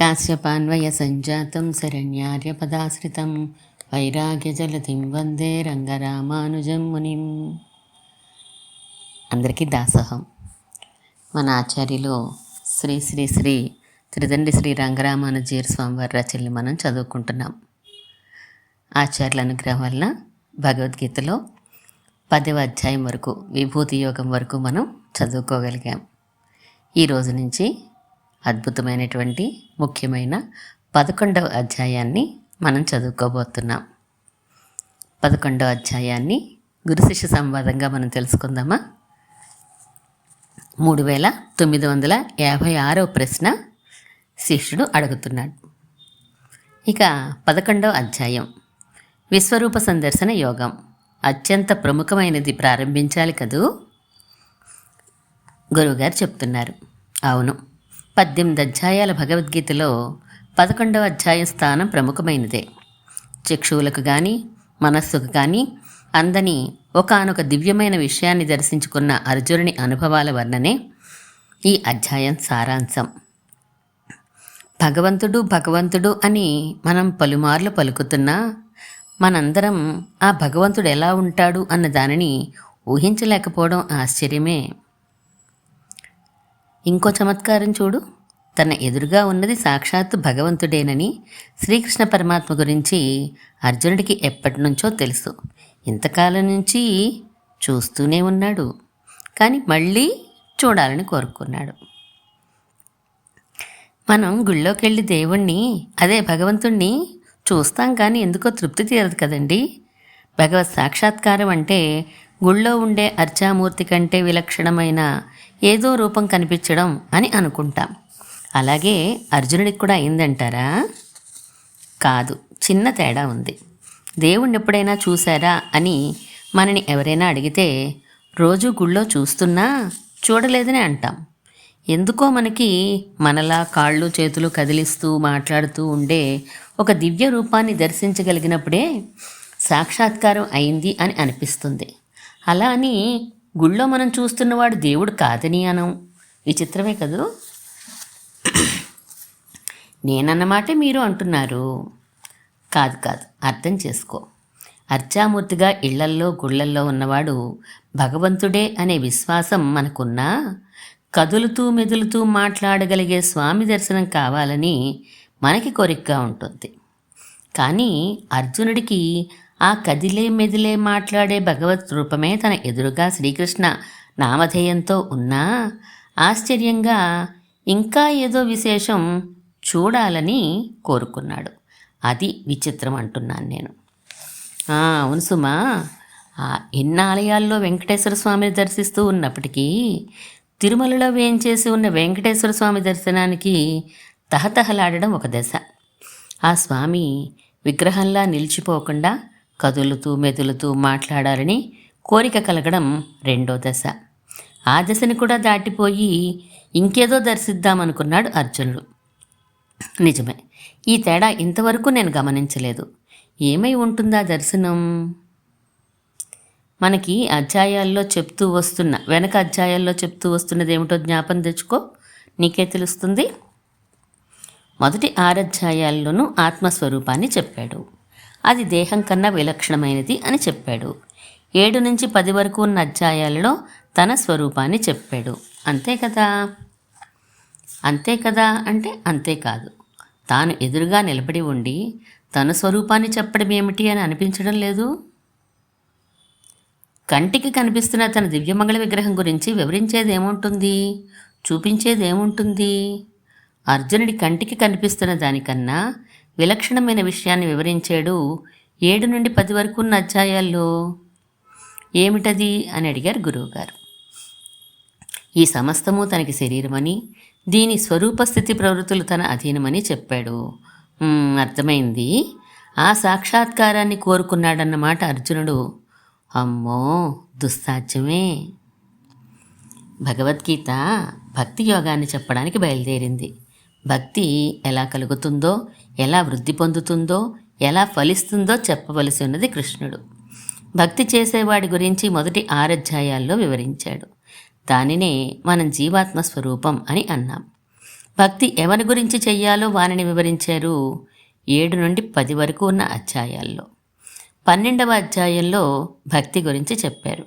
కాశ్యపాన్వయ సంజాతం శరణ్యార్యపదాశ్రితం వైరాగ్యజలతిం వందే రంగరామానుజం మునిం అందరికీ దాసహం. మన ఆచార్యులు శ్రీ శ్రీ శ్రీ త్రిదండి శ్రీ రంగరామానుజీర్ స్వామివారి రచనలు మనం చదువుకుంటున్నాం. ఆచార్యుల అనుగ్రహం వల్ల భగవద్గీతలో పదవ అధ్యాయం వరకు విభూతి యోగం వరకు మనం చదువుకోగలిగాం. ఈ రోజు నుంచి అద్భుతమైనటువంటి ముఖ్యమైన పదకొండవ అధ్యాయాన్ని మనం చదువుకోబోతున్నాం. పదకొండవ అధ్యాయాన్ని గురు శిష్య సంవాదంగా మనం తెలుసుకుందామా? మూడు వేల తొమ్మిది వందల యాభై ఆరో ప్రశ్న శిష్యుడు అడుగుతున్నాడు. ఇక పదకొండవ అధ్యాయం. విశ్వరూప సందర్శన యోగం. అత్యంత ప్రముఖమైనది ప్రారంభించాలి కదూ? గురువుగారు చెప్తున్నారు. అవును. పద్దెనిమిది అధ్యాయాల భగవద్గీతలో పదకొండవ అధ్యాయ స్థానం ప్రముఖమైనదే. చక్షువులకు కానీ మనస్సుకు కానీ అందని ఒకానొక దివ్యమైన విషయాన్ని దర్శించుకున్న అర్జునుని అనుభవాల వర్ణనే ఈ అధ్యాయం సారాంశం. భగవంతుడు భగవంతుడు అని మనం పలుమార్లు పలుకుతున్నా మనందరం ఆ భగవంతుడు ఎలా ఉంటాడు అన్న దానిని ఊహించలేకపోవడం ఆశ్చర్యమే. ఇంకో చమత్కారం చూడు. తన ఎదురుగా ఉన్నది సాక్షాత్తు భగవంతుడేనని శ్రీకృష్ణ పరమాత్మ గురించి అర్జునుడికి ఎప్పటి నుంచో తెలుసు. ఇంతకాలం నుంచి చూస్తూనే ఉన్నాడు. కానీ మళ్ళీ చూడాలని కోరుకున్నాడు. మనం గుళ్ళోకి వెళ్ళి దేవుణ్ణి అదే భగవంతుణ్ణి చూస్తాం కానీ ఎందుకో తృప్తి తీరదు కదండి. భగవత్ సాక్షాత్కారం అంటే గుళ్ళో ఉండే అర్చామూర్తి కంటే విలక్షణమైన ఏదో రూపం కనిపించడం అని అనుకుంటాం. అలాగే అర్జునుడికి కూడా అయిందంటారా? కాదు చిన్న తేడా ఉంది. దేవుణ్ణి ఎప్పుడైనా చూశారా అని మనని ఎవరైనా అడిగితే రోజు గుళ్ళో చూస్తున్నా? చూడలేదని అంటాం. ఎందుకో మనకి మనలా కాళ్ళు చేతులు కదిలిస్తూ మాట్లాడుతూ ఉండే ఒక దివ్య రూపాన్ని దర్శించగలిగినప్పుడే సాక్షాత్కారం అయింది అని అనిపిస్తుంది. అలా అని గుళ్ళో మనం చూస్తున్నవాడు దేవుడు కాదని అనం. విచిత్రమే కదూ? నేనన్నమాటే మీరు అంటున్నారు. కాదు కాదు. అర్థం చేసుకో. అర్చామూర్తిగా ఇళ్ళల్లో గుళ్ళల్లో ఉన్నవాడు భగవంతుడే అనే విశ్వాసం మనకున్నా కదులుతూ మెదులుతూ మాట్లాడగలిగే స్వామి దర్శనం కావాలని మనకి కోరికగా ఉంటుంది. కానీ అర్జునుడికి ఆ కదిలే మెదిలే మాట్లాడే భగవత్ రూపమే తన ఎదురుగా శ్రీకృష్ణ నామధేయంతో ఉన్నా? ఆశ్చర్యంగా ఇంకా ఏదో విశేషం చూడాలని కోరుకున్నాడు. అది విచిత్రం అంటున్నాను నేను. అవును సుమా. ఆ, ఎన్ని ఆలయాల్లో వెంకటేశ్వర స్వామిని దర్శిస్తూ ఉన్నప్పటికీ తిరుమలలో వేంచేసి ఉన్న వెంకటేశ్వర స్వామి దర్శనానికి తహతహలాడడం ఒక దశ. ఆ స్వామి విగ్రహంలా నిలిచిపోకుండా కదులుతూ మెదులుతూ మాట్లాడాలని కోరిక కలగడం రెండో దశ. ఆ దశని కూడా దాటిపోయి ఇంకేదో దర్శిద్దామనుకున్నాడు అర్జునుడు. నిజమే ఈ తేడా ఇంతవరకు నేను గమనించలేదు. ఏమై ఉంటుందా దర్శనం? మనకి అధ్యాయాల్లో చెప్తూ వస్తున్న వెనక అధ్యాయాల్లో చెప్తూ వస్తున్నది ఏమిటో జ్ఞాపం తెచ్చుకో నీకే తెలుస్తుంది. మొదటి ఆరధ్యాయాల్లోనూ ఆత్మస్వరూపాన్ని చెప్పాడు. అది దేహం కన్నా విలక్షణమైనది అని చెప్పాడు. ఏడు నుంచి పది వరకు ఉన్న అధ్యాయాలలో తన స్వరూపాన్ని చెప్పాడు. అంతే కదా? అంతే కదా అంటే అంతేకాదు తాను ఎదురుగా నిలబడి ఉండి తన స్వరూపాన్ని చెప్పడం ఏమిటి అని అనిపించడం లేదు? కంటికి కనిపిస్తున్న తన దివ్యమంగళ విగ్రహం గురించి వివరించేది ఏముంటుంది చూపించేది ఏముంటుంది అర్జునుడి కంటికి కనిపిస్తున్న దానికన్నా విలక్షణమైన విషయాన్ని వివరించాడు. ఏడు నుండి పది వరకు ఉన్న అధ్యాయాల్లో ఏమిటది అని అడిగారు గురువుగారు. ఈ సమస్తము తనకి శరీరమని దీని స్వరూప స్థితి ప్రవృత్తులు తన అధీనమని చెప్పాడు. అర్థమైంది. ఆ సాక్షాత్కారాన్ని కోరుకున్నాడన్నమాట అర్జునుడు అమ్మో దుస్సాధ్యమే. భగవద్గీత భక్తి యోగాన్ని చెప్పడానికి బయలుదేరింది. భక్తి ఎలా కలుగుతుందో ఎలా వృద్ధి పొందుతుందో ఎలా ఫలిస్తుందో చెప్పవలసి ఉన్నది కృష్ణుడు. భక్తి చేసేవాడి గురించి మొదటి ఆరధ్యాయాల్లో వివరించాడు. దానినే మనం జీవాత్మ స్వరూపం అని అన్నాం. భక్తి ఎవరి గురించి చెయ్యాలో వారిని వివరించారు ఏడు నుండి పది వరకు ఉన్న అధ్యాయాల్లో. పన్నెండవ అధ్యాయంలో భక్తి గురించి చెప్పారు.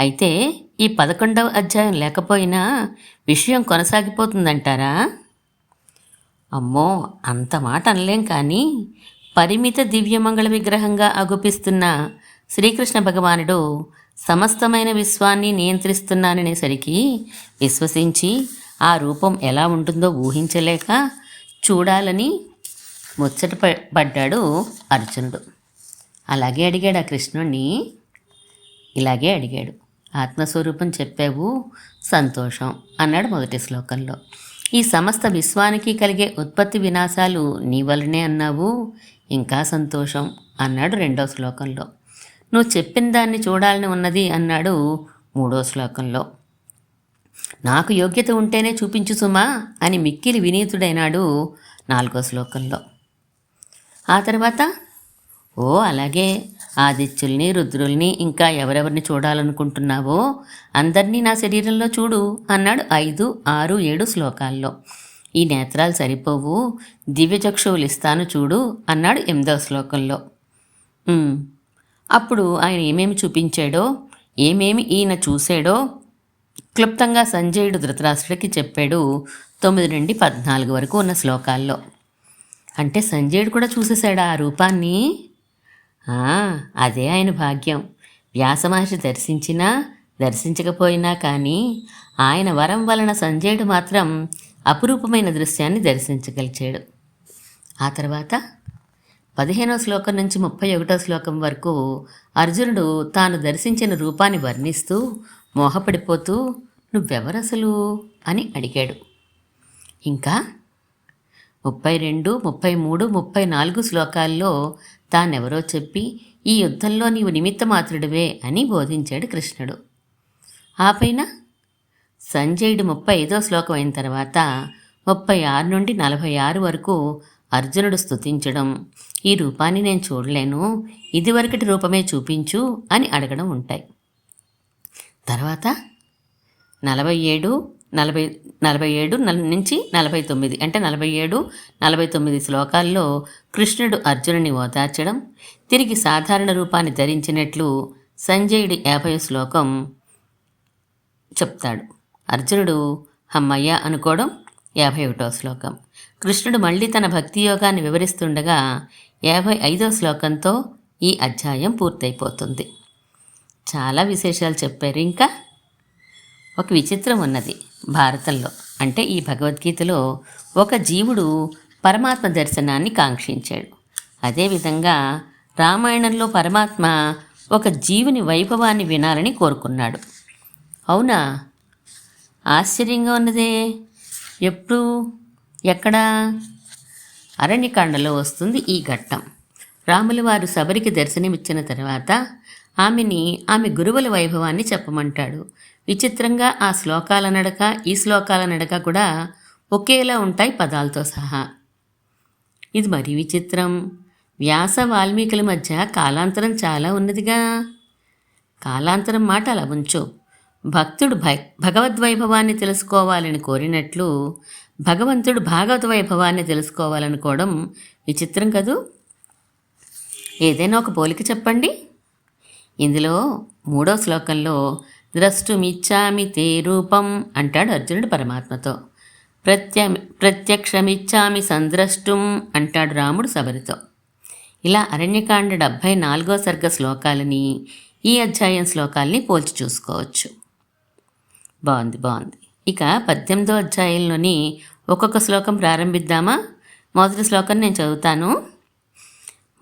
అయితే ఈ పదకొండవ అధ్యాయం లేకపోయినా విషయం కొనసాగిపోతుందంటారా? అమ్మో అంత మాట అనలేం కానీ పరిమిత దివ్యమంగళ విగ్రహంగా అగుపిస్తున్న శ్రీకృష్ణ భగవానుడు సమస్తమైన విశ్వాన్ని నియంత్రిస్తున్నాననేసరికి విశ్వసించి ఆ రూపం ఎలా ఉంటుందో ఊహించలేక చూడాలని ముచ్చట ప- పడ్డాడు అర్జునుడు. అలాగే అడిగాడు ఆ కృష్ణుణ్ణి. ఇలాగే అడిగాడు. ఆత్మస్వరూపం చెప్పావు సంతోషం అన్నాడు మొదటి శ్లోకంలో. ఈ సమస్త విశ్వానికి కలిగే ఉత్పత్తి వినాశాలు నీ వలనే అన్నావు ఇంకా సంతోషం అన్నాడు రెండో శ్లోకంలో. నువ్వు చెప్పిన దాన్ని చూడాలని ఉన్నది అన్నాడు మూడో శ్లోకంలో. నాకు యోగ్యత ఉంటేనే చూపించు సుమా అని మిక్కిలి వినీతుడైనాడు నాలుగో శ్లోకంలో. ఆ తర్వాత ఓ అలాగే ఆదిత్యుల్ని రుద్రుల్ని ఇంకా ఎవరెవరిని చూడాలనుకుంటున్నావో అందరినీ నా శరీరంలో చూడు అన్నాడు ఐదు ఆరు ఏడు శ్లోకాల్లో. ఈ నేత్రాలు సరిపోవు దివ్యచక్షువులు ఇస్తాను చూడు అన్నాడు ఎనిమిదవ శ్లోకంలో. అప్పుడు ఆయన ఏమేమి చూపించాడో ఏమేమి ఈయన చూశాడో క్లుప్తంగా సంజయుడు ధృతరాష్ట్రుడికి చెప్పాడు తొమ్మిది నుండి పద్నాలుగు వరకు ఉన్న శ్లోకాల్లో. అంటే సంజయుడు కూడా చూసేశాడా ఆ రూపాన్ని? అదే ఆయన భాగ్యం. వ్యాసమహర్షి దర్శించినా దర్శించకపోయినా కానీ ఆయన వరం వలన సంజయుడు మాత్రం అపురూపమైన దృశ్యాన్ని దర్శించగలిచాడు. ఆ తర్వాత పదిహేనో శ్లోకం నుంచి ముప్పై ఒకటో శ్లోకం వరకు అర్జునుడు తాను దర్శించిన రూపాన్ని వర్ణిస్తూ మోహపడిపోతూ నువ్వెవరసలు? అని అడిగాడు. ఇంకా ముప్పై రెండు ముప్పై మూడు ముప్పై నాలుగు శ్లోకాల్లో తానెవరో చెప్పి ఈ యుద్ధంలో నీవు నిమిత్తమాత్రుడివే అని బోధించాడు కృష్ణుడు. ఆపైన సంజయుడు ముప్పై ఐదో శ్లోకం అయిన తర్వాత ముప్పై ఆరు నుండి నలభై ఆరు వరకు అర్జునుడు స్తుతించడం ఈ రూపాన్ని నేను చూడలేను ఇదివరకటి రూపమే చూపించు అని అడగడం ఉంటాయి. తర్వాత నలభై ఏడు నలభై నలభై ఏడు నల్- నుంచి నలభై తొమ్మిది. అంటే నలభై ఏడు నలభై తొమ్మిది శ్లోకాల్లో కృష్ణుడు అర్జునుని ఓదార్చడం తిరిగి సాధారణ రూపాన్ని ధరించినట్లు సంజయుడి యాభై శ్లోకం చెప్తాడు. అర్జునుడు హమ్మయ్య అనుకోవడం యాభై ఒకటో శ్లోకం. కృష్ణుడు మళ్ళీ తన భక్తి యోగాన్ని వివరిస్తుండగా యాభై ఐదో శ్లోకంతో ఈ అధ్యాయం పూర్తయిపోతుంది. చాలా విశేషాలు చెప్పారు ఇంకా. ఒక విచిత్రం ఉన్నది. భారతంలో. అంటే ఈ భగవద్గీతలో ఒక జీవుడు పరమాత్మ దర్శనాన్ని కాంక్షించాడు. అదేవిధంగా రామాయణంలో పరమాత్మ ఒక జీవుని వైభవాన్ని వినాలని కోరుకున్నాడు. అవునా? ఆశ్చర్యంగా ఉన్నదే. ఎప్పుడు? ఎక్కడా? అరణ్యకాండలో వస్తుంది ఈ ఘట్టం. రాములు వారు శబరికి దర్శనమిచ్చిన తర్వాత ఆమెని ఆమె గురువుల వైభవాన్ని చెప్పమంటాడు. విచిత్రంగా ఆ శ్లోకాల నడక ఈ శ్లోకాల నడక కూడా ఒకేలా ఉంటాయి పదాలతో సహా. ఇది మరీ విచిత్రం. వ్యాస వాల్మీకుల మధ్య కాలాంతరం చాలా ఉన్నదిగా. కాలాంతరం మాట అలా ఉంచు. భక్తుడు భ భగవద్వైభవాన్ని తెలుసుకోవాలని కోరినట్లు భగవంతుడు భాగవత వైభవాన్ని తెలుసుకోవాలనుకోవడం విచిత్రం కదూ? ఏదైనా ఒక పోలిక చెప్పండి. ఇందులో మూడో శ్లోకంలో ద్రష్టుమిచ్చామి తే రూపం అంటాడు అర్జునుడు పరమాత్మతో. ప్రత్య ప్రత్యక్షమిచ్చామి సంద్రష్టుం అంటాడు రాముడు సబరితో. ఇలా అరణ్యకాండ డెబ్భై నాలుగో సర్గ శ్లోకాలని ఈ అధ్యాయం శ్లోకాల్ని పోల్చి చూసుకోవచ్చు. బాగుంది బాగుంది. ఇక పద్దెనిమిదో అధ్యాయంలోని ఒక్కొక్క శ్లోకం ప్రారంభిద్దామా? మొదటి శ్లోకం నేను చదువుతాను.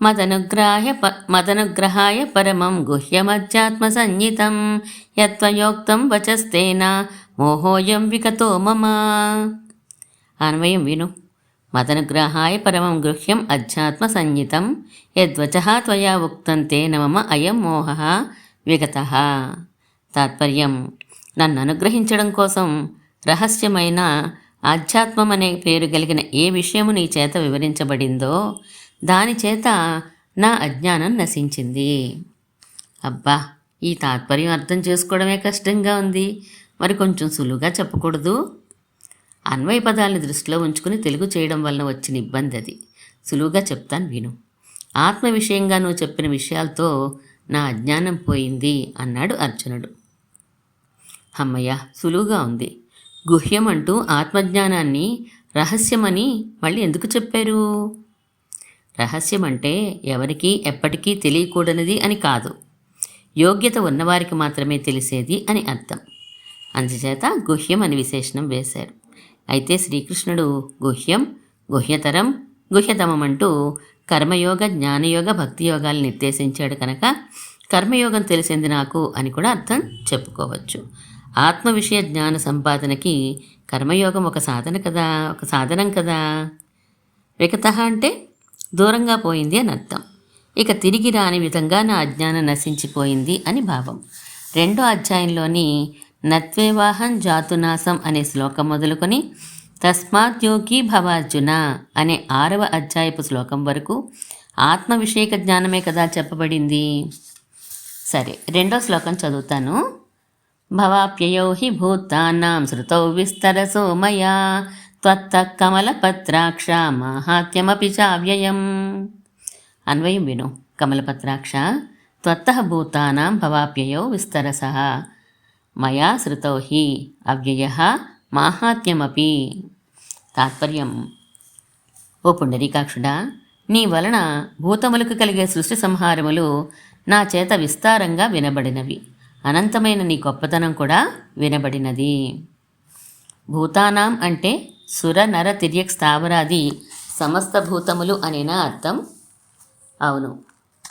మదనుగ్రాహ్య ప మదనుగ్రహాయ పరమం గుహ్యమధ్యాత్మ సంహితం యత్వయోక్తం వచస్తేన మోహోయం వికతో మమ. అన్వయం విను. మదనుగ్రహాయ పరమం గృహ్యం అధ్యాత్మ సంహితం యద్వచ త్వయా ఉక్తం తేన మమ అయం మోహ విగత. తాత్పర్యం. నన్ను అనుగ్రహించడం కోసం రహస్యమైన ఆధ్యాత్మం అనే పేరు కలిగిన ఏ విషయము నీ చేత వివరించబడిందో దానిచేత నా అజ్ఞానం నశించింది. అబ్బా ఈ తాత్పర్యం అర్థం చేసుకోవడమే కష్టంగా ఉంది. మరి కొంచెం సులువుగా చెప్పకూడదు? అన్వయ పదాలను దృష్టిలో ఉంచుకుని తెలుగు చేయడం వలన వచ్చిన ఇబ్బంది అది. సులువుగా చెప్తాను విను. ఆత్మ విషయంగా నువ్వు చెప్పిన విషయాలతో నా అజ్ఞానం పోయింది అన్నాడు అర్జునుడు. అమ్మయ్య సులువుగా ఉంది. గుహ్యం అంటూ ఆత్మజ్ఞానాన్ని రహస్యమని మళ్ళీ ఎందుకు చెప్పారు? రహస్యం అంటే ఎవరికీ ఎప్పటికీ తెలియకూడనిది అని కాదు. యోగ్యత ఉన్నవారికి మాత్రమే తెలిసేది అని అర్థం. అందుచేత గుహ్యం అని విశేషణం వేశారు. అయితే శ్రీకృష్ణుడు గుహ్యం గుహ్యతరం గుహ్యతమం అంటూ కర్మయోగ జ్ఞానయోగ భక్తి యోగాలు నిర్దేశించాడు కనుక కర్మయోగం తెలిసింది నాకు అని కూడా అర్థం చెప్పుకోవచ్చు. ఆత్మ విషయ జ్ఞాన సంపాదనకి కర్మయోగం ఒక సాధన కదా ఒక సాధనం కదా. వికత అంటే దూరంగా పోయింది అని అర్థం. ఇక తిరిగి రాని విధంగా నా అజ్ఞానం నశించిపోయింది అని భావం. రెండో అధ్యాయంలోని నత్వేవాహం జాతునాశం అనే శ్లోకం మొదలుకొని తస్మాత్ యోగి భవార్జున అనే ఆరవ అధ్యాయపు శ్లోకం వరకు ఆత్మవిషయక జ్ఞానమే కదా చెప్పబడింది. సరే రెండో శ్లోకం చదువుతాను. భవాప్యయో హి భూతానాం శృతౌ విస్తరసో మయా త్వత్త కమలపత్రాక్ష మాహాత్మ్యమపి చావ్యయం అన్వయం విను కమలపత్రాక్ష త్వత్త భూతానాం భవాప్యయో విస్తరస మయా శృతౌ హి అవ్యయ మాహాత్యమపి తాత్పర్యం ఓ పుండరీకాక్షుడా నీ వలన భూతములకు కలిగే సృష్టి సంహారములు నా చేత విస్తారంగా వినబడినవి. అనంతమైన నీ గొప్పతనం కూడా వినబడినది. భూతానాం అంటే సుర నర తిర్యక్ స్థావరాది సమస్త భూతములు అనేనా అర్థం. అవును.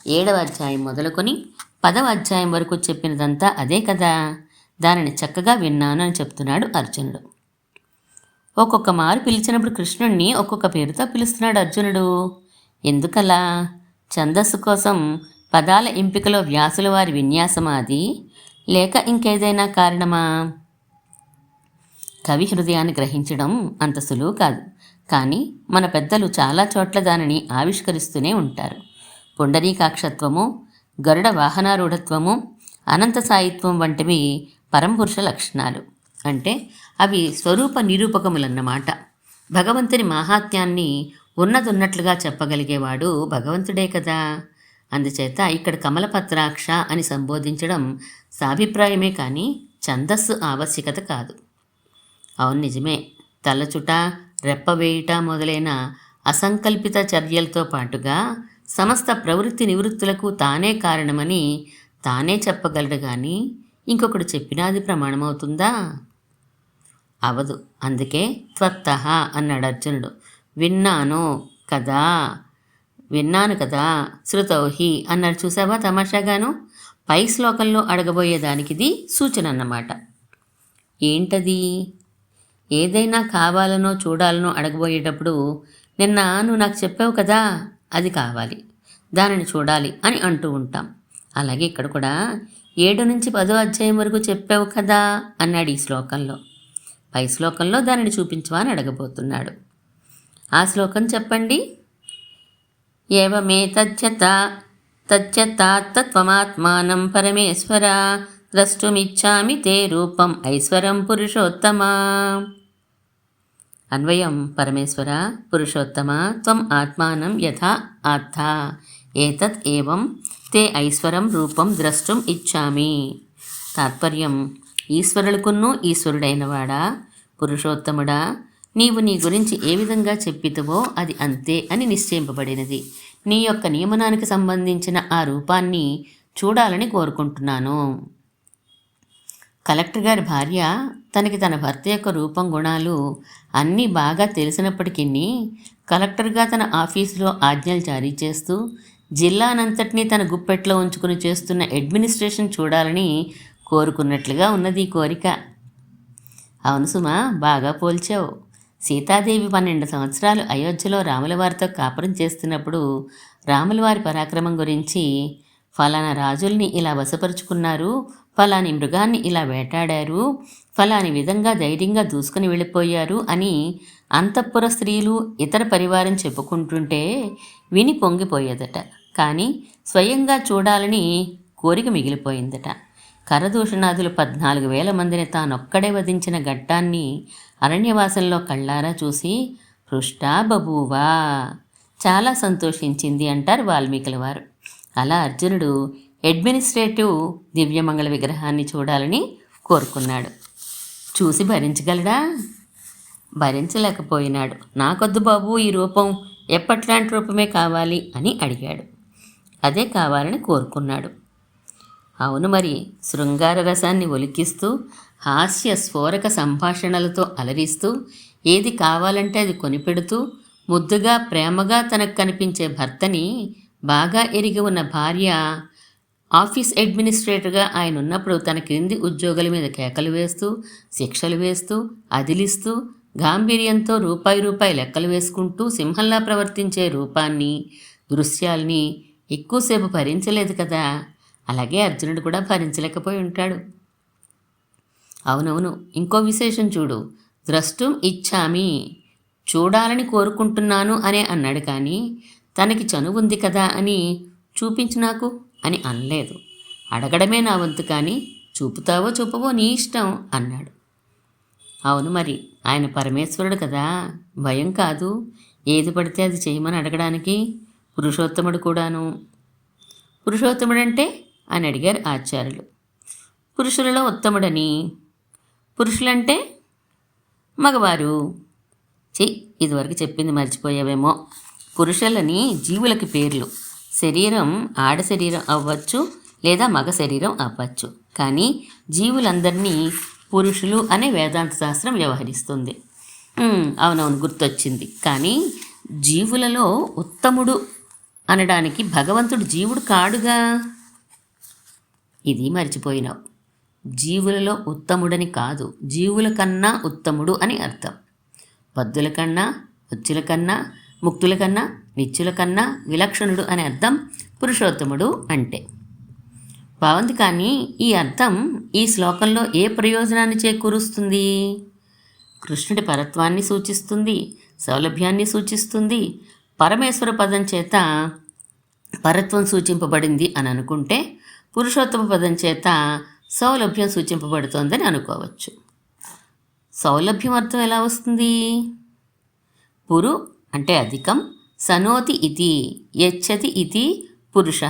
ఏడవ అధ్యాయం మొదలుకొని పదవ అధ్యాయం వరకు చెప్పినదంతా అదే కదా? దానిని చక్కగా విన్నాను అని చెప్తున్నాడు అర్జునుడు. ఒక్కొక్క మారు పిలిచినప్పుడు కృష్ణుణ్ణి ఒక్కొక్క పేరుతో పిలుస్తున్నాడు అర్జునుడు. ఎందుకలా? ఛందస్సు కోసం పదాల ఎంపికలో వ్యాసుల వారి విన్యాసమా అది లేక ఇంకేదైనా కారణమా? కవి హృదయాన్ని గ్రహించడం అంత సులువు కాదు. కానీ మన పెద్దలు చాలా చోట్ల దానిని ఆవిష్కరిస్తూనే ఉంటారు. పుండరీకాక్షత్వము గరుడ వాహనారూఢత్వము అనంత సాయిత్వం వంటివి పరంపురుష లక్షణాలు. అంటే అవి స్వరూప నిరూపకములన్నమాట. భగవంతుని మాహాత్యాన్ని ఉన్నదున్నట్లుగా చెప్పగలిగేవాడు భగవంతుడే కదా? అందుచేత ఇక్కడ కమలపత్రాక్ష అని సంబోధించడం సాభిప్రాయమే కానీ ఛందస్సు ఆవశ్యకత కాదు. అవును నిజమే. తలచుట రెప్పవేయుట మొదలైన అసంకల్పిత చర్యలతో పాటుగా సమస్త ప్రవృత్తి నివృత్తులకు తానే కారణమని తానే చెప్పగలడు కానీ ఇంకొకడు చెప్పినా అది ప్రమాణమవుతుందా? అవదు. అందుకే త్వత్త అన్నాడు అర్జునుడు. విన్నాను కదా. విన్నాను కదా శృతౌహి అన్నారు చూసావా తమాషాగాను? పై శ్లోకంలో అడగబోయేదానికిది సూచన అన్నమాట. ఏంటది? ఏదైనా కావాలనో చూడాలనో అడగబోయేటప్పుడు నిన్న నువ్వు నాకు చెప్పావు కదా అది కావాలి దానిని చూడాలి అని అంటూ ఉంటాం. అలాగే ఇక్కడ కూడా ఏడు నుంచి పదో అధ్యాయం వరకు చెప్పావు కదా అన్నాడు ఈ శ్లోకంలో. పై శ్లోకంలో దానిని చూపించవా అని అడగబోతున్నాడు. ఆ శ్లోకం చెప్పండి. ఏవమే తచ్చత తచ్చతాత్తత్వమాత్మానం పరమేశ్వర ద్రష్టుమిచ్చామి తే రూపం ఐశ్వరం పురుషోత్తమా. అన్వయం పరమేశ్వర పురుషోత్తమ త్వం ఆత్మానం యథా ఆత్థ ఏతత్ ఏవం తే ఐశ్వరం రూపం ద్రష్టం ఇచ్చామి. తాత్పర్యం ఈశ్వరులకున్నూ ఈశ్వరుడైనవాడా పురుషోత్తముడా నీవు నీ గురించి ఏ విధంగా చెప్పితవో అది అంతే అని నిశ్చయింపబడినది. నీ యొక్క నియమనానికి సంబంధించిన ఆ రూపాన్ని చూడాలని కోరుకుంటున్నాను. కలెక్టర్ గారి భార్య తనకి తన భర్త యొక్క రూపం గుణాలు అన్నీ బాగా తెలిసినప్పటికీ కలెక్టర్గా తన ఆఫీసులో ఆజ్ఞలు జారీ చేస్తూ జిల్లానంతటినీ తన గుప్పెట్లో ఉంచుకుని చేస్తున్న అడ్మినిస్ట్రేషన్ చూడాలని కోరుకున్నట్లుగా ఉన్నది ఈ కోరిక. అవును సుమా బాగా పోల్చావు. సీతాదేవి పన్నెండు సంవత్సరాలు అయోధ్యలో రాములవారితో కాపురం చేస్తున్నప్పుడు రాములవారి పరాక్రమం గురించి ఫలానా రాజుల్ని ఇలా వశపరుచుకున్నారు ఫలాని మృగాన్ని ఇలా వేటాడారు. ఫలాని విధంగా ధైర్యంగా దూసుకుని వెళ్ళిపోయారు అని అంతఃపుర స్త్రీలు ఇతర పరివారం చెప్పుకుంటుంటే విని పొంగిపోయేదట. కానీ స్వయంగా చూడాలని కోరిక మిగిలిపోయిందట. కరదూషణాదులు పద్నాలుగు వేల మందిని తానొక్కడే వధించిన ఘట్టాన్ని అరణ్యవాసంలో కళ్ళారా చూసి హృష్టా బబూవా చాలా సంతోషించింది అంటారు వాల్మీకుల వారు. అలా అర్జునుడు అడ్మినిస్ట్రేటివ్ దివ్యమంగళ విగ్రహాన్ని చూడాలని కోరుకున్నాడు. చూసి భరించగలడా? భరించలేకపోయినాడు. నాకొద్దు బాబు ఈ రూపం ఎప్పట్లాంటి రూపమే కావాలి అని అడిగాడు. అదే కావాలని కోరుకున్నాడు. అవును మరి శృంగార రసాన్ని ఒలికిస్తూ హాస్య స్ఫోరక సంభాషణలతో అలరిస్తూ ఏది కావాలంటే అది కొనిపెడుతూ ముద్దుగా ప్రేమగా తనకు కనిపించే భర్తని బాగా ఎరిగి ఉన్న భార్య ఆఫీస్ అడ్మినిస్ట్రేటర్గా ఆయన ఉన్నప్పుడు తన క్రింది ఉద్యోగుల మీద కేకలు వేస్తూ శిక్షలు వేస్తూ అదిలిస్తూ గాంభీర్యంతో రూపాయి రూపాయి లెక్కలు వేసుకుంటూ సింహంలా ప్రవర్తించే రూపాన్ని దృశ్యాల్ని ఎక్కువసేపు భరించలేదు కదా. అలాగే అర్జునుడు కూడా భరించలేకపోయి ఉంటాడు. అవునవును ఇంకో విశేషం చూడు. ద్రష్టం ఇచ్చామి చూడాలని కోరుకుంటున్నాను అనే అన్నాడు కానీ తనకి చనువుంది కదా అని చూపించు నాకు. అని అనలేదు. అడగడమే నా వంతు కానీ చూపుతావో చూపవో నీ ఇష్టం అన్నాడు. అవును మరి ఆయన పరమేశ్వరుడు కదా? భయం కాదు. ఏది పడితే అది చేయమని అడగడానికి? పురుషోత్తముడు కూడాను. పురుషోత్తముడంటే? అని అడిగారు ఆచార్యులు. పురుషులలో ఉత్తముడని. పురుషులంటే? మగవారు. చెయ్యి ఇదివరకు చెప్పింది మర్చిపోయావేమో. పురుషులని జీవులకి పేర్లు. శరీరం ఆడ శరీరం అవ్వచ్చు లేదా మగ శరీరం అవ్వచ్చు. కానీ జీవులందరినీ పురుషులు అనే వేదాంత శాస్త్రం వ్యవహరిస్తుంది. అవునవును గుర్తొచ్చింది. కానీ జీవులలో ఉత్తముడు అనడానికి భగవంతుడు జీవుడు కాడుగా? ఇది మర్చిపోయినావు. జీవులలో ఉత్తముడని కాదు జీవుల కన్నా ఉత్తముడు అని అర్థం. పద్దుల కన్నా ఉచ్చుల కన్నా ముక్తుల కన్నా నిత్యుల కన్నా విలక్షణుడు అనే అర్థం పురుషోత్తముడు అంటే. బాగుంది కానీ ఈ అర్థం ఈ శ్లోకంలో ఏ ప్రయోజనాన్ని చేకూరుస్తుంది? కృష్ణుడి పరత్వాన్ని సూచిస్తుంది సౌలభ్యాన్ని సూచిస్తుంది పరమేశ్వర పదం చేత పరత్వం సూచింపబడింది అని అనుకుంటే పురుషోత్తమ పదం చేత సౌలభ్యం సూచింపబడుతోందని అనుకోవచ్చు. సౌలభ్యం అర్థం ఎలా వస్తుంది? పురు అంటే అధికం సనోతి ఇది యచ్చతి ఇది పురుష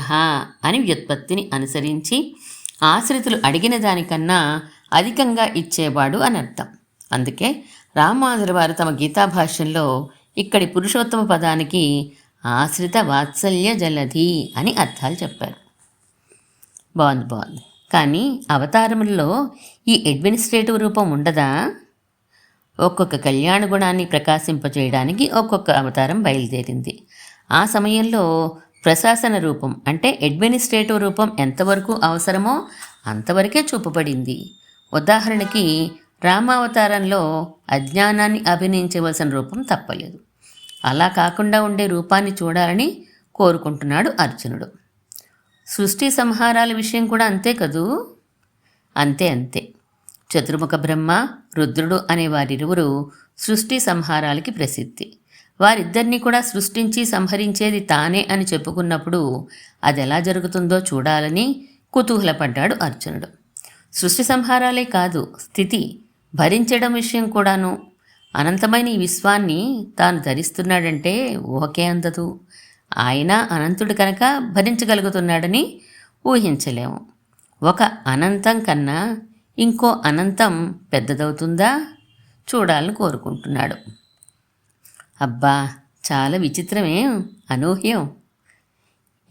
అని వ్యుత్పత్తిని అనుసరించి ఆశ్రితులు అడిగిన దానికన్నా అధికంగా ఇచ్చేవాడు అని అర్థం. అందుకే రామానుజుల వారు తమ గీతాభాష్యంలో ఇక్కడి పురుషోత్తమ పదానికి ఆశ్రిత వాత్సల్య జలధి అని అర్థాలు చెప్పారు. బాగుంది బాగుంది. కానీ అవతారములలో ఈ అడ్మినిస్ట్రేటివ్ రూపం ఉండదా? ఒక్కొక్క కళ్యాణ గుణాన్ని ప్రకాశింపచేయడానికి ఒక్కొక్క అవతారం బయలుదేరింది. ఆ సమయంలో ప్రశాసన రూపం అంటే అడ్మినిస్ట్రేటివ్ రూపం ఎంతవరకు అవసరమో అంతవరకే చూపబడింది. ఉదాహరణకి రామావతారంలో అజ్ఞానాన్ని అభినయించవలసిన రూపం తప్పలేదు. అలా కాకుండా ఉండే రూపాన్ని చూడాలని కోరుకుంటున్నాడు అర్జునుడు. సృష్టి సంహారాల విషయం కూడా అంతే కదూ? అంతే అంతే. చతుర్ముఖ బ్రహ్మ రుద్రుడు అనే వారిరువురు సృష్టి సంహారాలకి ప్రసిద్ధి. వారిద్దరినీ కూడా సృష్టించి సంహరించేది తానే అని చెప్పుకున్నప్పుడు అది ఎలా జరుగుతుందో చూడాలని కుతూహలపడ్డాడు అర్జునుడు. సృష్టి సంహారాలే కాదు స్థితి భరించడం విషయం కూడాను. అనంతమైన ఈ విశ్వాన్ని తాను ధరిస్తున్నాడంటే ఓకే అందదు. ఆయన అనంతుడు కనుక భరించగలుగుతున్నాడని ఊహించలేము. ఒక అనంతం కన్నా ఇంకో అనంతం పెద్దదవుతుందా? చూడాలని కోరుకుంటున్నాడు. అబ్బా చాలా విచిత్రమే అనూహ్యం.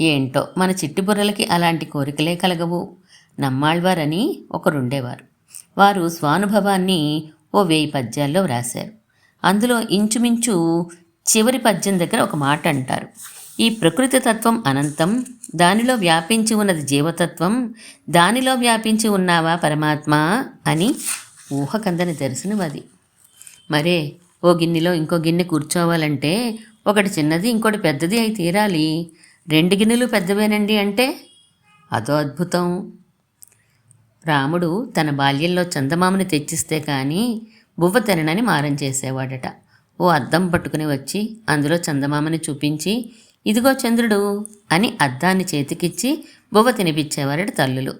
ఏంటో మన చిట్టుబుర్రలకి అలాంటి కోరికలే కలగవు. నమ్మాళ్వారని ఒకరుండేవారు. వారు స్వానుభవాన్ని ఓ వేయి పద్యాల్లో వ్రాశారు. అందులో ఇంచుమించు చివరి పద్యం దగ్గర ఒక మాట అంటారు ఈ ప్రకృతి తత్వం అనంతం. దానిలో వ్యాపించి ఉన్నది జీవతత్వం. దానిలో వ్యాపించి ఉన్నావా పరమాత్మ అని ఊహకందని దర్శనమది. మరే ఓ గిన్నెలో ఇంకో గిన్నె కూర్చోవాలంటే ఒకటి చిన్నది ఇంకోటి పెద్దది అయి తీరాలి. రెండు గిన్నెలు పెద్దవేనండి అంటే అదో అద్భుతం. రాముడు తన బాల్యంలో చందమామని తెచ్చిస్తే కానీ బువ్వ తిననని మారం చేసేవాడట. ఓ అద్దం పట్టుకుని వచ్చి అందులో చందమామని చూపించి ఇదిగో చంద్రుడు అని అద్దాన్ని చేతికిచ్చి బువ్వ తినిపించేవారట తల్లులు.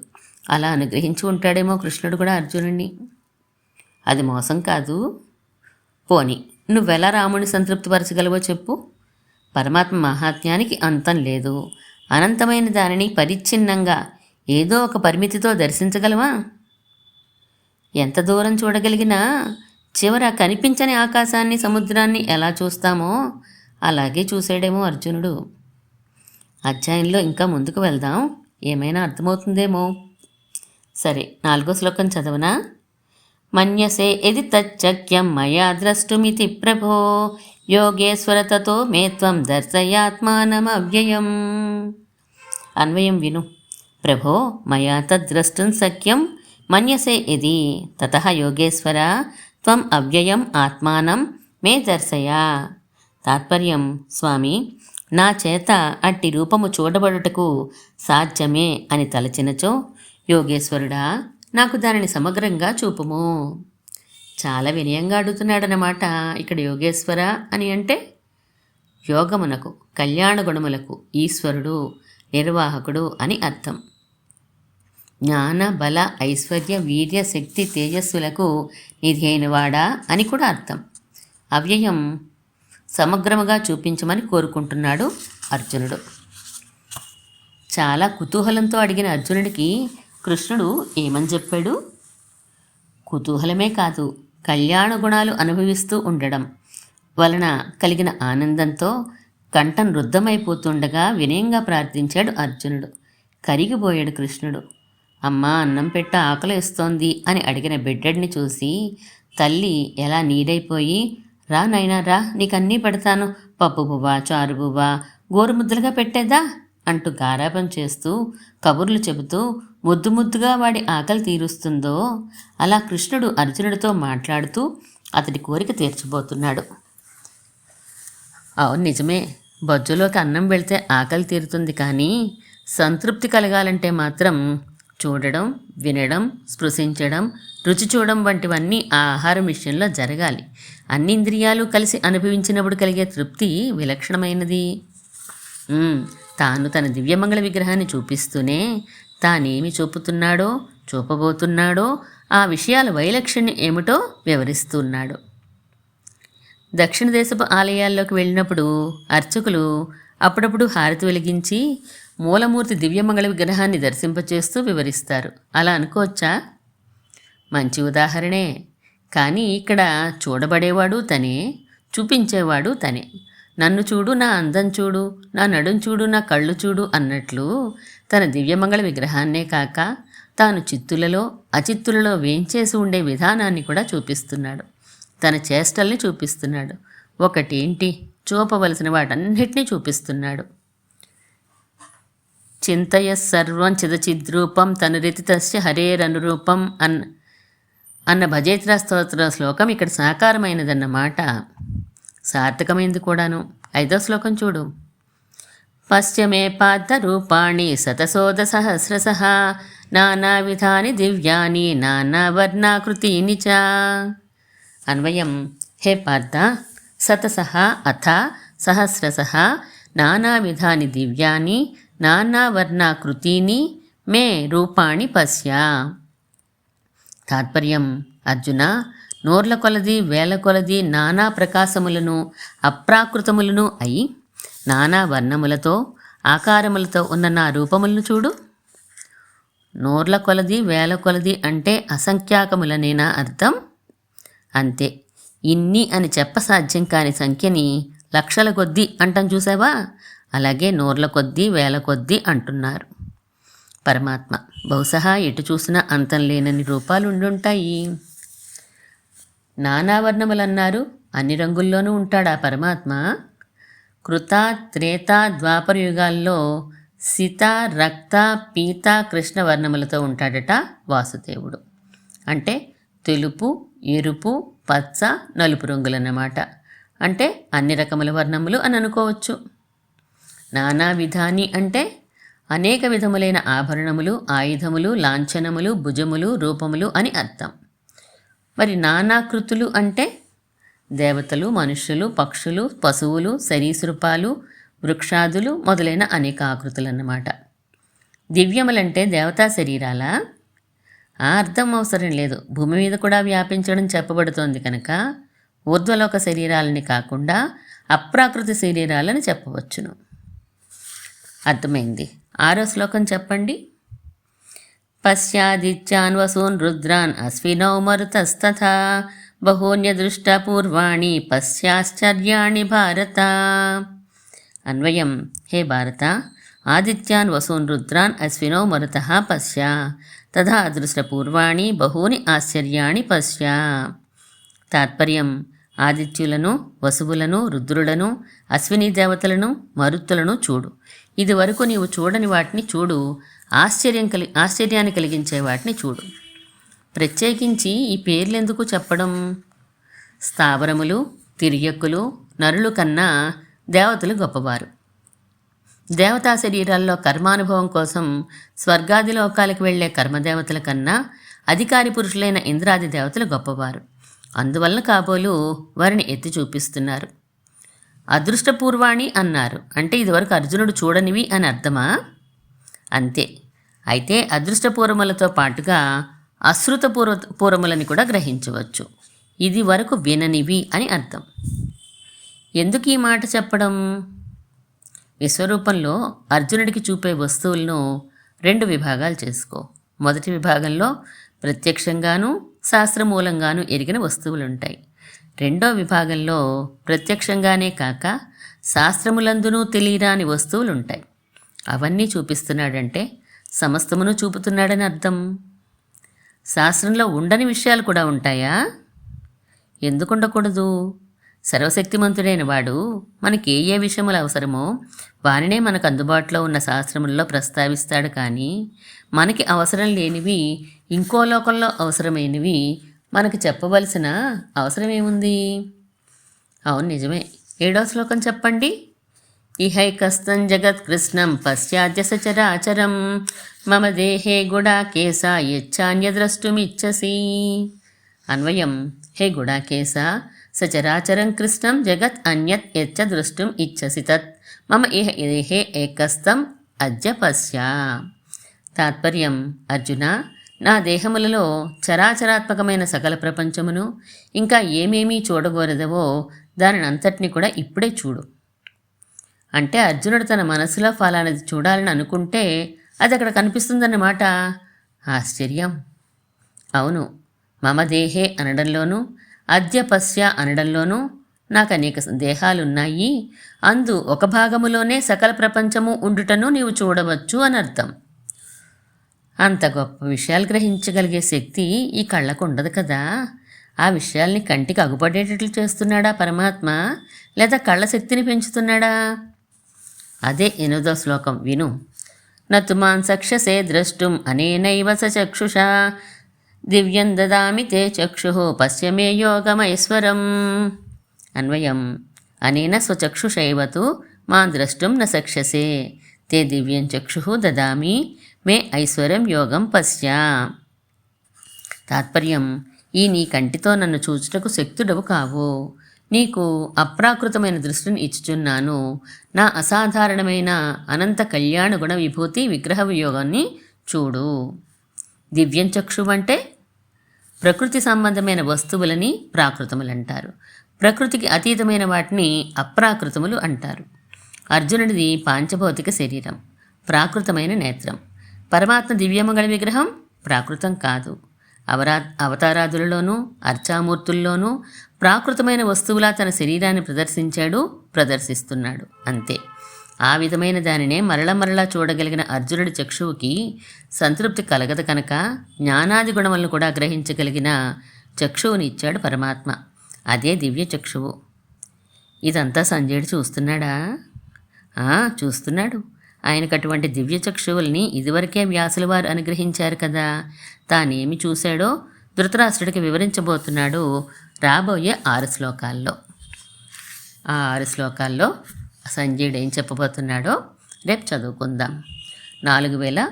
అలా అనుగ్రహించి ఉంటాడేమో కృష్ణుడు కూడా అర్జునుడిని అది మోసం కాదు. పోని నువ్వెలా రాముని సంతృప్తిపరచగలవో చెప్పు. పరమాత్మ మహాత్మ్యానికి అంతం లేదు. అనంతమైన దానిని పరిచ్ఛిన్నంగా ఏదో ఒక పరిమితితో దర్శించగలవా? ఎంత దూరం చూడగలిగినా చివర కనిపించని ఆకాశాన్ని సముద్రాన్ని ఎలా చూస్తామో అలాగే చూసాడేమో అర్జునుడు. అధ్యాయంలో ఇంకా ముందుకు వెళ్దాం. ఏమైనా అర్థమవుతుందేమో. సరే నాలుగో శ్లోకం చదవనా? మన్యసే ఎది తచ్చక్యం మయా ద్రష్టుమితి ప్రభో. యోగేశ్వర తతో మే త్వం దర్శయాత్మానమవ్యయం. అన్వయం విను. ప్రభో మయా తద్ద్రష్టం సఖ్యం. మన్యసే ఇది తత యోగేశ్వర. త్వం అవ్యయం ఆత్మానం. మే దర్శయ. తాత్పర్యం స్వామి! నా చేత అట్టి రూపము చూడబడుటకు సాధ్యమే అని తలచినచో యోగేశ్వరుడా నాకు దానిని సమగ్రంగా చూపుము. చాలా వినయంగా అడుగుతున్నాడనమాట ఇక్కడ యోగేశ్వర అని అంటే? యోగమునకు కళ్యాణ గుణములకు ఈశ్వరుడు నిర్వాహకుడు అని అర్థం. జ్ఞాన బల ఐశ్వర్య వీర్య శక్తి తేజస్సులకు నిధి అయినవాడా అని కూడా అర్థం. అవ్యయం సమగ్రముగా చూపించమని కోరుకుంటున్నాడు అర్జునుడు. చాలా కుతూహలంతో అడిగిన అర్జునుడికి కృష్ణుడు ఏమని చెప్పాడు? కుతూహలమే కాదు కళ్యాణ గుణాలు అనుభవిస్తూ ఉండడం వలన కలిగిన ఆనందంతో కంఠం రుద్ధమైపోతుండగా వినయంగా ప్రార్థించాడు అర్జునుడు. కరిగిపోయాడు కృష్ణుడు. అమ్మా అన్నం పెట్ట ఆకలిస్తోంది అని అడిగిన బిడ్డడిని చూసి తల్లి ఎలా నీడైపోయి రా నైనా రా. నీకన్నీ పెడతాను. పప్పు బువ్వ చారు బువ్వ గోరుముద్దలుగా పెట్టేదా అంటూ గారాపం చేస్తూ కబుర్లు చెబుతూ ముద్దు ముద్దుగా వాడి ఆకలి తీరుస్తుందో అలా కృష్ణుడు అర్జునుడితో మాట్లాడుతూ అతడి కోరిక తీర్చబోతున్నాడు. అవును నిజమే. బొజ్జులోకి అన్నం వెళ్తే ఆకలి తీరుతుంది కానీ సంతృప్తి కలగాలంటే మాత్రం చూడడం వినడం స్పృశించడం రుచి చూడడం వంటివన్నీ ఆ ఆహారం విషయంలో జరగాలి. అన్ని ఇంద్రియాలు కలిసి అనుభవించినప్పుడు కలిగే తృప్తి విలక్షణమైనది. తాను తన దివ్యమంగళ విగ్రహాన్ని చూపిస్తూనే తానేమి చూపుతున్నాడో చూపబోతున్నాడో ఆ విషయాల వైలక్షణ్యం ఏమిటో వివరిస్తున్నాడు. దక్షిణ దేశపు ఆలయాల్లోకి వెళ్ళినప్పుడు అర్చకులు అప్పుడప్పుడు హారతి వెలిగించి మూలమూర్తి దివ్యమంగళ విగ్రహాన్ని దర్శింపచేస్తూ వివరిస్తారు. అలా అనుకోవచ్చా? మంచి ఉదాహరణే. కానీ ఇక్కడ చూడబడేవాడు తనే చూపించేవాడు తనే. నన్ను చూడు నా అందం చూడు నా నడుం చూడు నా కళ్ళు చూడు అన్నట్లు తన దివ్యమంగళ విగ్రహాన్నే కాక తాను చిత్తులలో అచిత్తులలో వేంచేసి ఉండే విధానాన్ని కూడా చూపిస్తున్నాడు. తన చేష్టల్ని చూపిస్తున్నాడు. ఒకటేంటి? చూపవలసిన వాటన్నిటినీ చూపిస్తున్నాడు. చింతయ సర్వం చిదచిద్రూపం తనురితి తస్య హరేరనురూపం అన్న అన్న భజేత్ర స్తోత్ర శ్లోకం ఇక్కడ సాకారమైనదన్నమాట సార్థకమైంది కూడాను. ఐదో శ్లోకం చూడు. పశ్చిమే పాద రూపాణి శతశోధ సహస్రశ నానా విధాని దివ్యాని నానా వర్ణాకృతీని చ. అన్వయం. హే పార్థ సతస అథ సహస్రశ నానా విధాని దివ్యాని నానా వర్ణాకృతీని మే రూపాణి పశ్య. తాత్పర్యం. అర్జున నోర్ల కొలది వేల కొలది నానా ప్రకాశములను అప్రాకృతములను అయి నానా వర్ణములతో ఆకారములతో ఉన్న నా రూపములను చూడు. నోర్ల కొలది వేల కొలది అంటే అసంఖ్యాకములనేనా అర్థం? అంతే. ఇన్ని అని చెప్పసాధ్యం కాని సంఖ్యని లక్షల కొద్దీ అంటం చూసావా? అలాగే నోర్ల కొద్దీ వేల కొద్దీ అంటున్నారు. పరమాత్మ. బహుశా ఎటు చూసినా అంతం లేనన్ని రూపాలు ఉండుంటాయి నానావర్ణములన్నారు అన్ని రంగుల్లోనూ ఉంటాడా పరమాత్మ. కృత త్రేత ద్వాపర యుగాల్లో సీత రక్త పీత కృష్ణ వర్ణములతో ఉంటాడట వాసుదేవుడు. అంటే తెలుపు ఎరుపు పచ్చ నలుపు రంగులన్నమాట. అంటే అన్ని రకముల వర్ణములు అని అనుకోవచ్చు నానా విధాని అంటే అనేక విధములైన ఆభరణములు ఆయుధములు లాంఛనములు భుజములు రూపములు అని అర్థం. మరి నానాకృతులు అంటే? దేవతలు మనుష్యులు పక్షులు పశువులు సరీసృపాలు వృక్షాదులు మొదలైన అనేక ఆకృతులు అన్నమాట దివ్యములంటే దేవతా శరీరాలా? ఆ అర్థం అవసరం లేదు. భూమి మీద కూడా వ్యాపించడం చెప్పబడుతోంది కనుక ఊర్ధ్వలోక శరీరాలని కాకుండా అప్రాకృతి శరీరాలని చెప్పవచ్చును. అర్థమైంది? ఆరో శ్లోకం చెప్పండి. పశ్చాదిత్యాన్ వసూన్ రుద్రాన్ అశ్వినౌ మరుతస్తథా బహూన్యదృష్టపూర్వాణి పశ్చాశ్చర్యాణి భారత. అన్వయం హే భారత ఆదిత్యాన్ వసూన్ రుద్రాన్ అశ్వినో మరుత పశ్య తథా అదృష్టపూర్వాణి బహూని ఆశ్చర్యాణి పశ్య. తాత్పర్యం ఆదిత్యులను వసువులను రుద్రులను అశ్విని దేవతలను మరుత్తులను చూడు. ఇదివరకు నీవు చూడని వాటిని చూడు ఆశ్చర్యం కలి ఆశ్చర్యాన్ని కలిగించే వాటిని చూడు. ప్రత్యేకించి ఈ పేర్లు ఎందుకు చెప్పడం? స్థావరములు తిరియక్కులు నరులు కన్నా దేవతలు గొప్పవారు. దేవతా శరీరాల్లో కర్మానుభవం కోసం స్వర్గాది లోకాలకు వెళ్ళే కర్మదేవతల కన్నా అధికారి పురుషులైన ఇంద్రాది దేవతలు గొప్పవారు. అందువల్ల కాబోలు వారిని ఎత్తి చూపిస్తున్నారు. అదృష్టపూర్వాణి అన్నారు. అంటే ఇదివరకు అర్జునుడు చూడనివి అని అర్థమా? అంతే. అయితే అదృష్టపూర్వములతో పాటుగా అశ్రుత పూర్వ పూర్వములని కూడా గ్రహించవచ్చు. ఇది వరకు విననివి అని అర్థం. ఎందుకు ఈ మాట చెప్పడం? విశ్వరూపంలో అర్జునుడికి చూపే వస్తువులను రెండు విభాగాలు చేసుకో. మొదటి విభాగంలో ప్రత్యక్షంగాను శాస్త్రమూలంగాను ఎరిగిన వస్తువులు ఉంటాయి రెండో విభాగంలో ప్రత్యక్షంగానే కాక శాస్త్రములందునూ తెలియరాని వస్తువులు ఉంటాయి అవన్నీ చూపిస్తున్నాడంటే సమస్తమును చూపుతున్నాడని అర్థం. శాస్త్రంలో ఉండని విషయాలు కూడా ఉంటాయా? ఎందుకు ఉండకూడదు సర్వశక్తిమంతుడైన వాడు మనకి ఏ ఏ విషయములు అవసరమో వారినే మనకు అందుబాటులో ఉన్న శాస్త్రముల్లో ప్రస్తావిస్తాడు కానీ మనకి అవసరం లేనివి ఇంకో లోకంలో అవసరమైనవి మనకు చెప్పవలసిన అవసరం ఏముంది అవును నిజమే. ఏడో శ్లోకం చెప్పండి. ఇహైకస్తం జగత్కృష్ణం పశ్చాద్య సచరాచరం. మమ దేహే గుడాకేశ యచ్చాన్యద్రష్టుమిచ్చసి అన్వయం. హే గుడాకేశ సచరాచరం కృష్ణం జగత్ అన్యత్ యచ్చ ద్రష్టుం ఇచ్చసి తత్. మమ ఇహ దేహే ఏకస్తం అద్య పశ్య తాత్పర్యం. అర్జున నా దేహములలో చరాచరాత్మకమైన సకల ప్రపంచమును ఇంకా ఏమేమీ చూడగోరదవో దానిని అంతటిని కూడా ఇప్పుడే చూడు. అంటే అర్జునుడు తన మనసులో ఫలానది చూడాలని అనుకుంటే అది అక్కడ కనిపిస్తుందన్నమాట. ఆశ్చర్యం. అవును మమ దేహే అనడంలోనూ అద్యపస్య అనడంలోనూ నాకు అనేక దేహాలున్నాయి అందు ఒక భాగములోనే సకల ప్రపంచము ఉండుటను నీవు చూడవచ్చు అని అర్థం అంత గొప్ప విషయాలు గ్రహించగలిగే శక్తి ఈ కళ్ళకు ఉండదు కదా. ఆ విషయాల్ని కంటికి అగుపడేటట్లు చేస్తున్నాడా పరమాత్మ? లేదా కళ్ళ శక్తిని పెంచుతున్నాడా? అదే ఎనిమిదో శ్లోకం విను. నతుమాన్ సక్షసే ద్రష్టుం అనేనైవ స దివ్యం దదామి తే చక్షు పశ్యమే యోగమైశ్వరం. అన్వయం. అనేన స్వచక్షుషైవతు మా ద్రష్టుం న సక్షసే. తే దివ్యం చక్షు దదామి మే ఐశ్వర్యం యోగం పశ్య. తాత్పర్యం ఈ నీ కంటితో నన్ను చూచుటకు శక్తుడవు కావు. నీకు అప్రాకృతమైన దృష్టిని ఇచ్చుచున్నాను. నా అసాధారణమైన అనంత కళ్యాణ గుణ విభూతి విగ్రహ వియోగాన్ని చూడు. దివ్యం చక్షు అంటే ప్రకృతి సంబంధమైన వస్తువులని ప్రాకృతములు అంటారు ప్రకృతికి అతీతమైన వాటిని అప్రాకృతములు అంటారు. అర్జునుడిది పాంచభౌతిక శరీరం ప్రాకృతమైన నేత్రం. పరమాత్మ దివ్యమంగళ విగ్రహం ప్రాకృతం కాదు. అవరా అవతారాదులలోనూ అర్చామూర్తుల్లోనూ ప్రాకృతమైన వస్తువులా తన శరీరాన్ని ప్రదర్శించాడు ప్రదర్శిస్తున్నాడు. అంతే. ఆ విధమైన దానినే మరల మరలా చూడగలిగిన అర్జునుడి చక్షువుకి సంతృప్తి కలగదు కనుక జ్ఞానాది గుణములను కూడా గ్రహించగలిగిన చక్షువుని ఇచ్చాడు పరమాత్మ. అదే దివ్య చక్షువు. ఇదంతా సంజయుడు చూస్తున్నాడా? చూస్తున్నాడు. ఆయనకు అటువంటి దివ్య చక్షువుల్ని ఇదివరకే వ్యాసుల వారు అనుగ్రహించారు కదా. తానేమి చూశాడో ధృతరాష్ట్రుడికి వివరించబోతున్నాడు రాబోయే ఆరు శ్లోకాల్లో. ఆ ఆరు శ్లోకాల్లో సంజయుడు ఏం చెప్పబోతున్నాడో రేపు చదువుకుందాం. నాలుగు వేల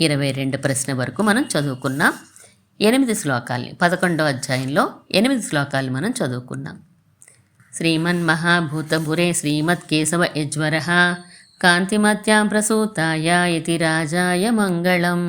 ఇరవై రెండు ప్రశ్న వరకు మనం చదువుకున్నాం. ఎనిమిది శ్లోకాల్ని పదకొండో అధ్యాయంలో ఎనిమిది శ్లోకాలు మనం చదువుకున్నాం. శ్రీమన్ మహాభూతపురే శ్రీమత్ కేశవ యజ్వర కాంతిమత్యాం ప్రసూతాయ ఇతి రాజాయ మంగళం.